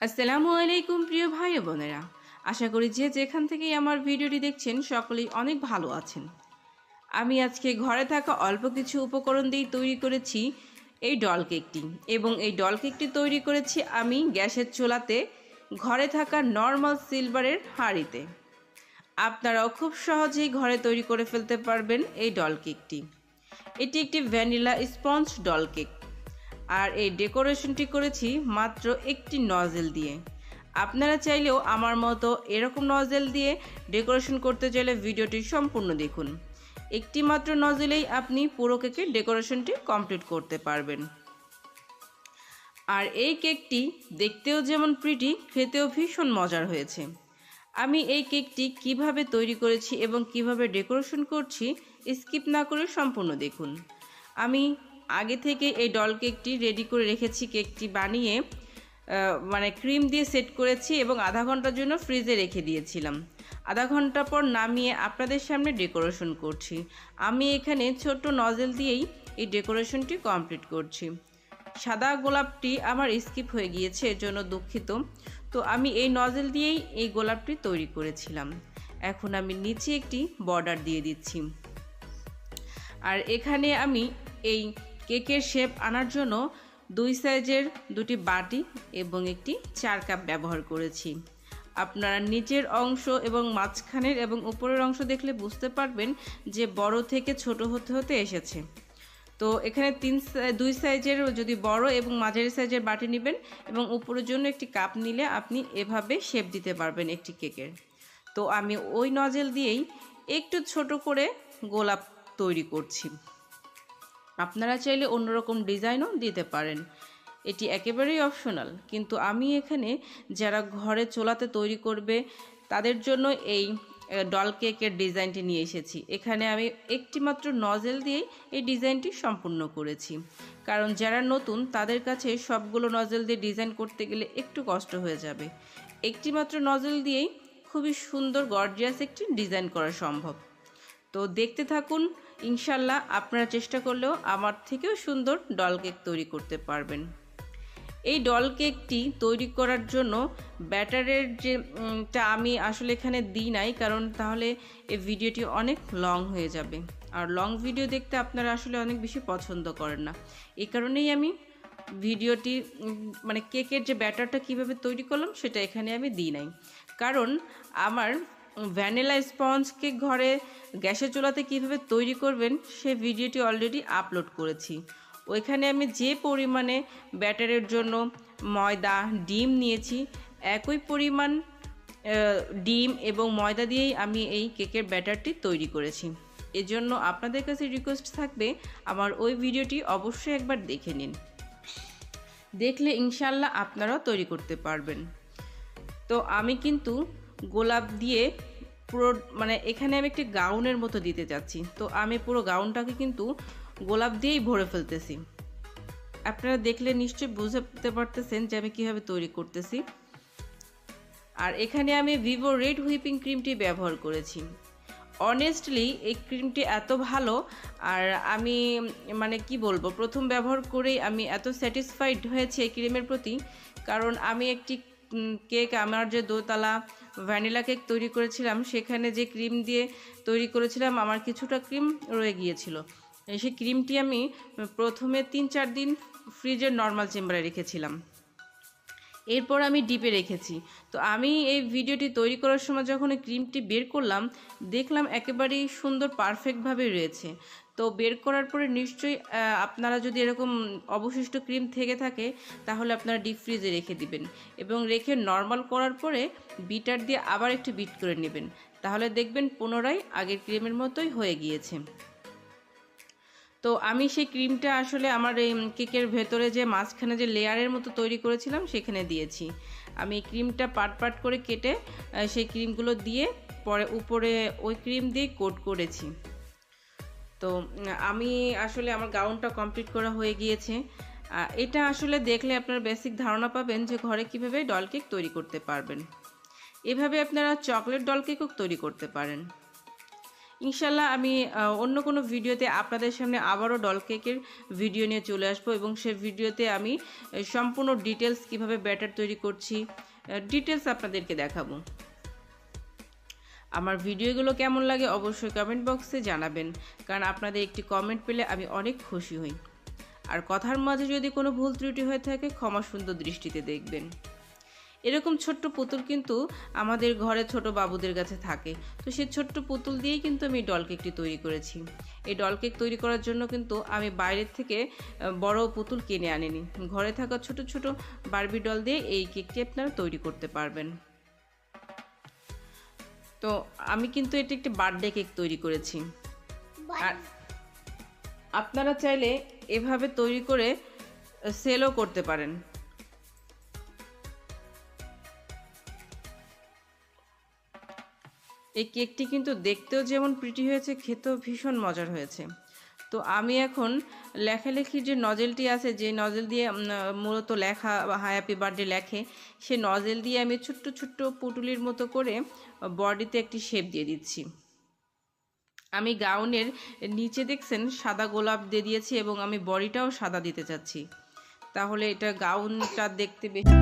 আসসালামু আলাইকুম, প্রিয় ভাই বোনেরা। আশা করি যে যেখান থেকেই আমার ভিডিওটি দেখছেন, সকলেই অনেক ভালো আছেন। আমি আজকে ঘরে থাকা অল্প কিছু উপকরণ দিয়ে তৈরি করেছি এই ডল কেকটি। এবং এই ডল কেকটি তৈরি করেছি আমি গ্যাসের চোলাতে ঘরে থাকা নর্মাল সিলভারের হাঁড়িতে। আপনারাও খুব সহজেই ঘরে তৈরি করে ফেলতে পারবেন এই ডল কেকটি। এটি একটি ভ্যানিলা স্পঞ্জ ডল কেক। আর এই ডেকোরেশনটি করেছি মাত্র একটি নজেল দিয়ে। আপনারা চাইলেও আমার মতো এরকম নজেল দিয়ে ডেকোরেশন করতে চাইলে ভিডিওটি সম্পূর্ণ দেখুন। একটি মাত্র নজেলেই আপনি পুরো কেকের ডেকোরেশনটি কমপ্লিট করতে পারবেন। আর এই কেকটি দেখতেও যেমন প্রিটি খেতেও ভীষণ মজার হয়েছে। আমি এই কেকটি কীভাবে তৈরি করেছি এবং কীভাবে ডেকোরেশন করছি স্কিপ না করে সম্পূর্ণ দেখুন। আমি আগে থেকে এই ডল কেকটি রেডি করে রেখেছি কেকটি বানিয়ে মানে ক্রিম দিয়ে সেট করেছি এবং আধা ঘণ্টার জন্য ফ্রিজে রেখে দিয়েছিলাম। আধা ঘণ্টা পর নামিয়ে আপনাদের সামনে ডেকোরেশন করছি। আমি এখানে ছোট্ট নজেল দিয়েই এই ডেকোরেশনটি কমপ্লিট করছি। সাদা গোলাপটি আমার স্কিপ হয়ে গিয়েছে, এর জন্য দুঃখিত। তো আমি এই নজেল দিয়েই এই গোলাপটি তৈরি করেছিলাম। এখন আমি নিচে একটি বর্ডার দিয়ে দিচ্ছি। আর এখানে আমি এই কেকের শেপ আনার জন্য দুই সাইজের দুটি বাটি এবং একটি চার কাপ ব্যবহার করেছি। আপনারা নিচের অংশ এবং মাঝখানের এবং উপরের অংশ দেখলে বুঝতে পারবেন যে বড় থেকে ছোট হতে হতে এসেছে। তো এখানে তিন দুই সাইজের যদি বড় এবং মাঝারি সাইজের বাটি নেবেন এবং উপরের জন্য একটি কাপ নিলে আপনি এভাবে শেপ দিতে পারবেন একটি কেকের। তো আমি ওই নজেল দিয়েই একটু ছোট করে গোলাপ তৈরি করছি। আপনারা চাইলে অন্যরকম ডিজাইনও দিতে পারেন। এটি একেবারেই অপশনাল। কিন্তু আমি এখানে যারা ঘরে চোলাতে তৈরি করবে, তাদের জন্য এই ডল কেকের ডিজাইনটি নিয়ে এসেছি। এখানে আমি একটি মাত্র নজেল দিয়েই এই ডিজাইনটি সম্পূর্ণ করেছি। কারণ যারা নতুন, তাদের কাছে সবগুলো নজেল দিয়ে ডিজাইন করতে গেলে একটু কষ্ট হয়ে যাবে। একটি মাত্র নজেল দিয়েই খুবই সুন্দর গর্জিয়াস একটি ডিজাইন করা সম্ভব। তো দেখতে থাকুন ইনশাল্লাহ আপনারা চেষ্টা করলেও আমার থেকেও সুন্দর ডল কেক তৈরি করতে পারবেন। এই ডল কেকটি তৈরি করার জন্য ব্যাটারের যে টা আমি আসলে এখানে দিই নাই, কারণ তাহলে এই ভিডিওটি অনেক লং হয়ে যাবে। আর লং ভিডিও দেখতে আপনারা আসলে অনেক বেশি পছন্দ করেন না। এই কারণেই আমি ভিডিওটি মানে কেকের যে ব্যাটারটা কীভাবে তৈরি করলাম সেটা এখানে আমি দিই নাই। কারণ আমার ভ্যানিলা স্পঞ্জ কেক ঘরে গ্যাসের চুলাতে কীভাবে তৈরি করবেন, সে ভিডিওটি অলরেডি আপলোড করেছি। ওইখানে আমি যে পরিমাণে ব্যাটারের জন্য ময়দা, ডিম নিয়েছি, একই পরিমাণ ডিম এবং ময়দা দিয়েই আমি এই কেকের ব্যাটারটি তৈরি করেছি। এজন্য আপনাদের কাছে রিকোয়েস্ট থাকবে, আমার ওই ভিডিওটি অবশ্যই একবার দেখে নিন। দেখলে ইনশাল্লাহ আপনারাও তৈরি করতে পারবেন। তো আমি কিন্তু গোলাপ দিয়ে পুরো মানে এখানে আমি একটি গাউনের মতো দিতে যাচ্ছি। তো আমি পুরো গাউনটাকে কিন্তু গোলাপ দিয়েই ভরে ফেলতেছি। আপনারা দেখলে নিশ্চয়ই বুঝতে পারতেছেন যে আমি কীভাবে তৈরি করতেছি। আর এখানে আমি ভিভো রেড হুইপিং ক্রিমটি ব্যবহার করেছি। অনেস্টলি এই ক্রিমটি এত ভালো, আর আমি মানে কি বলব, প্রথম ব্যবহার করেই আমি এত স্যাটিসফাইড হয়েছি এই ক্রিমের প্রতি। কারণ আমি একটি কেক আমার যে দোতলা ভ্যানিলা কেক তৈরি করেছিলাম, সেখানে যে ক্রিম দিয়ে তৈরি করেছিলাম, আমার কিছুটা ক্রিম রয়ে গিয়েছিল। সেই ক্রিমটি আমি প্রথমে তিন চার দিন ফ্রিজের নর্মাল চেম্বারে রেখেছিলাম। এরপর আমি ডিপে রেখেছি। তো আমি এই ভিডিওটি তৈরি করার সময় যখন ক্রিমটি বের করলাম, দেখলাম একেবারেই সুন্দর পারফেক্টভাবে রয়েছে। তো বের করার পরে নিশ্চয়ই আপনারা যদি এরকম অবশিষ্ট ক্রিম থেকে থাকে, তাহলে আপনারা ডিপ ফ্রিজে রেখে দিবেন। এবং রেখে নর্মাল করার পরে বিটার দিয়ে আবার একটু বিট করে নেবেন। তাহলে দেখবেন পুনরায় আগের ক্রিমের মতোই হয়ে গিয়েছে। তো আমি সেই ক্রিমটা আসলে আমার এই কেকের ভেতরে যে মাঝখানে যে লেয়ারের মতো তৈরি করেছিলাম, সেখানে দিয়েছি। আমি ক্রিমটা পাট পাট করে কেটে সেই ক্রিমগুলো দিয়ে পরে উপরে ওই ক্রিম দিয়ে কোট করেছি। তো, আমি আসলে আমার গাউনটা কমপ্লিট করা হয়ে গিয়েছে। এটা আসলে দেখলে আপনার বেসিক ধারণা পাবেন যে ঘরে কীভাবে ডল কেক তৈরি করতে পারবেন। এভাবে আপনারা চকলেট ডল কেকও তৈরি করতে পারেন। ইনশাল্লাহ আমি অন্য কোনো ভিডিওতে আপনাদের সামনে আবারও ডল কেকের ভিডিও নিয়ে চলে আসব এবং সেই ভিডিওতে আমি সম্পূর্ণ ডিটেলস কীভাবে ব্যাটার তৈরি করছি ডিটেলস আপনাদেরকে দেখাবো। আমার ভিডিওগুলো কেমন লাগে অবশ্যই কমেন্ট বক্সে জানাবেন, কারণ আপনাদের একটি কমেন্ট পেলে আমি অনেক খুশি হই। আর কথার মাঝে যদি কোনো ভুল ত্রুটি হয়ে থাকে, ক্ষমা সুন্দর দৃষ্টিতে দেখবেন। এরকম ছোট্ট পুতুল কিন্তু আমাদের ঘরে ছোট বাবুদের কাছে থাকে। তো সেই ছোট্ট পুতুল দিয়েই কিন্তু আমি ডল কেকটি তৈরি করেছি। এই ডল কেক তৈরি করার জন্য কিন্তু আমি বাইরের থেকে বড় পুতুল কিনে আনিনি। ঘরে থাকা ছোট ছোট বারবি ডল দিয়ে এই কেকটি আপনারা তৈরি করতে পারবেন। তো আমি কিন্তু এটি একটি বার্থডে কেক তৈরি করেছি। আর আপনারা চাইলে এভাবে তৈরি করে সেলও করতে পারেন। এই কেকটি কিন্তু দেখতেও যেমন প্রিটি হয়েছে খেতেও ভীষণ মজার হয়েছে। তো আমি এখন লেখালেখির যে নজেলটি আছে, যে নজেল দিয়ে মূলত লেখা হ্যাপি বার্থডে লেখে, সে নজেল দিয়ে আমি ছোট্ট ছোট্ট পুটুলির মতো করে, বডিতে একটি শেপ দিয়ে দিচ্ছি। আমি গাউনের নিচে দেখছেন, সাদা গোলাপ দিয়ে দিয়েছি এবং আমি বডিটাও সাদা দিতে চাচ্ছি। তাহলে এটা গাউনটা দেখতে বেশি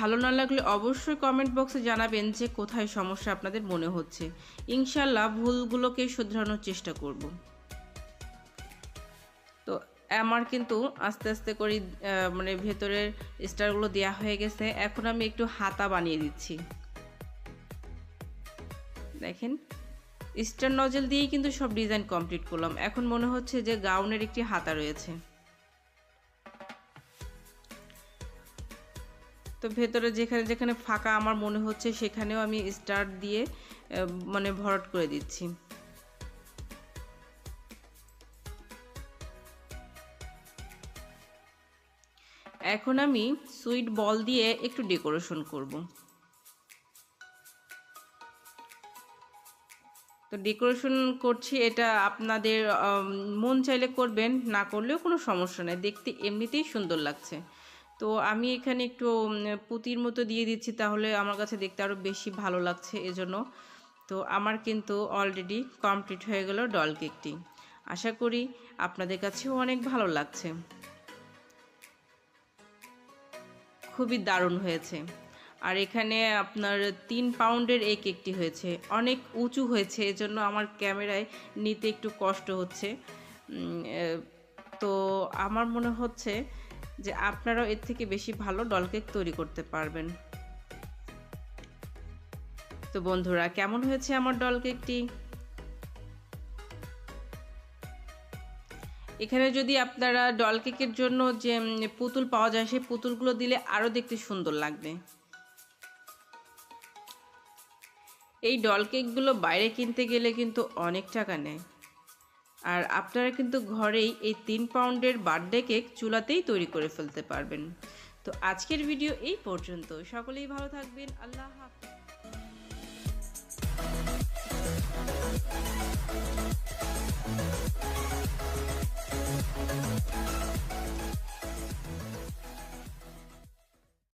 ভালো না লাগলে অবশ্যই কমেন্ট বক্সে জানাবেন যে কোথায় সমস্যা আপনাদের মনে হচ্ছে। ইনশাল্লাহ ভুলগুলোকে শুধরানোর চেষ্টা করব। তো আমার কিন্তু আস্তে আস্তে করে মানে ভেতরের স্টারগুলো দেওয়া হয়ে গেছে। এখন আমি একটু হাতা বানিয়ে দিচ্ছি। দেখেন, স্টার নজেল দিয়েই কিন্তু সব ডিজাইন কমপ্লিট করলাম। এখন মনে হচ্ছে যে গাউনের একটি হাতা রয়েছে। তো ভেতরে যেখানে যেখানে ফাঁকা আমার মনে হচ্ছে, সেখানেও আমি স্টার দিয়ে মানে ভরাট করে দিচ্ছি। এখন আমি সুইট বল দিয়ে একটু ডেকোরেশন করব। তো ডেকোরেশন করছি, এটা আপনাদের মন চাইলে করবেন, না করলেও কোনো সমস্যা নেই। দেখতে এমনিতেই সুন্দর লাগছে। তো আমি এখানে একটু পুঁতির মতো দিয়ে দিচ্ছি, তাহলে আমার কাছে দেখতে আরও বেশি ভালো লাগছে এজন্য। তো আমার কিন্তু অলরেডি কমপ্লিট হয়ে গেল ডল কেকটি আশা করি আপনাদের কাছেও অনেক ভালো লাগছে। খুবই দারুণ হয়েছে। আর এখানে আপনার তিন পাউন্ডের এই কেকটি হয়েছে। অনেক উঁচু হয়েছে, এজন্য আমার ক্যামেরায় নিতে একটু কষ্ট হচ্ছে। তো আমার মনে হচ্ছে যে আপনারাও এর থেকে বেশি ভালো ডল কেক তৈরি করতে পারবেন। তো বন্ধুরা, কেমন হয়েছে আমার ডল কেকটি এখানে যদি আপনারা ডল কেকের জন্য যে পুতুল পাওয়া যায়, সেই পুতুলগুলো দিলে আরও দেখতে সুন্দর লাগবে। এই ডল কেকগুলো বাইরে কিনতে গেলে কিন্তু অনেক টাকা নেয়। আর আপনারা কিন্তু ঘরেই এই তিন পাউন্ডের বার্থডে কেক চুলাতেই তৈরি করে ফেলতে পারবেন। তো আজকের ভিডিও এই পর্যন্ত। সকলেই ভালো থাকবেন। আল্লাহ হাফিজ।